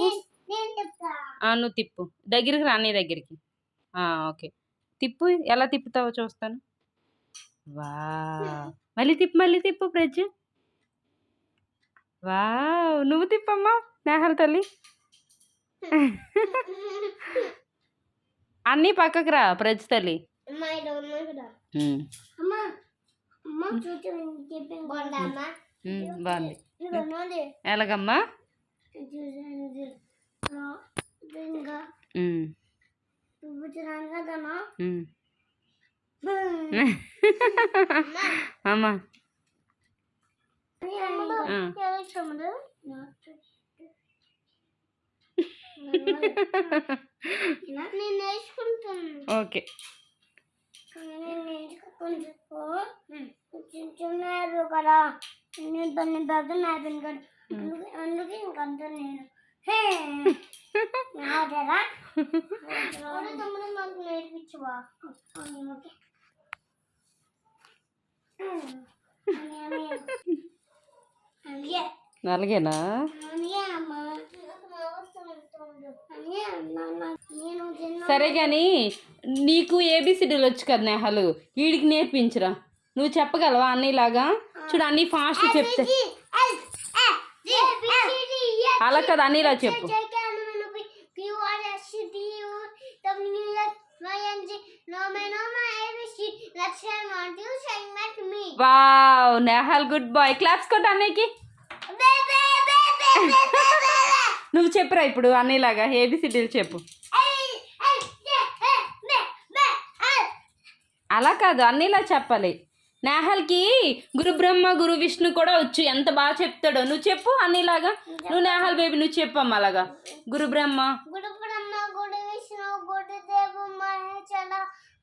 తిప్పు నువ్వు తిప్పు దగ్గరికి రా నీ దగ్గరికి ఆ, ఓకే తిప్పు ఎలా తిప్పుతావో చూస్తాను వా మళ్ళీ తిప్పు మళ్ళీ తిప్పు ప్రజ్ వా నువ్వు తిప్పమ్మా నేహల్ తల్లి అన్నీ పక్కకు రా ప్రజ్ తల్లి బాగుందా ఎలాగమ్మా అమ్మా? ఓకే నేను నేర్చుకుంటూ కొంచెం చిన్నారు కదా నేను దాన్ని పెద్ద నేర్పాను కదా. అందుకే ఇంకంత నేను. హే నాదేరా తమ్ముడు నాకు నేర్పించవా? ఓకే అలాగే అలాగేనా సరే కానీ నీకు ఏబిసిడీలు వచ్చు కదా నేహలు వీడికి నేర్పించురా. నువ్వు చెప్పగలవా అన్నీలాగా? చూడు అన్నీ ఫాస్ట్ చెప్తే. అలా కదా అన్నీలా చెప్పు. Wow Nehal good boy. Claps కొట్టు అన్నయ్యకి. నువ్వు చెప్పురా ఇప్పుడు అన్నీలాగా ఏబిసిడీలు చెప్పు. అలా కాదు అన్నిలా చెప్పాలి. నేహల్కి గురు బ్రహ్మ గురు విష్ణు కూడా వచ్చు. ఎంత బాగా చెప్తాడో. నువ్వు చెప్పు అన్నిలాగా. నువ్వు నేహల్ బేబీ నువ్వు చెప్పమ్మా అలాగా. గురు బ్రహ్మ గుడు బ్రహ్మ గుడు విష్ణు గుడు దేవు మహేశ్వర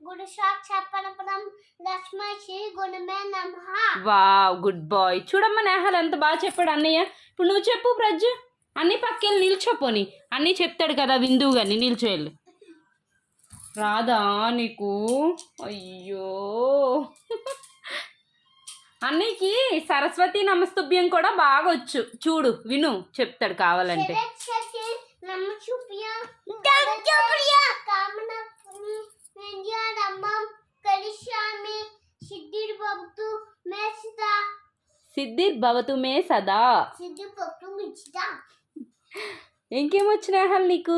గుడు సాక్షాత్ పరపరం లక్ష్మీ శ్రీ గుణమే నమః. Wow good boy. చూడమ్మా నేహల్ ఎంత బాగా చెప్పాడు అన్నయ్య. ఇప్పుడు నువ్వు చెప్పు ప్రజ్జు అన్ని పక్కెళ్ళి నిల్చోపోని. అన్నీ చెప్తాడు కదా విందువు కానీ నిల్చో వెళ్ళి రాదా నీకు? అయ్యో. అన్నయ్యకి సరస్వతి నమస్తుభ్యం కూడా బాగా వచ్చు చూడు విను చెప్తాడు కావాలంటే. సిద్ధిర్ భవతు మే సదా. సిద్ధి భక్తు మిచ్చిత ఇంకేమొచ్చు నేహల్ నీకు?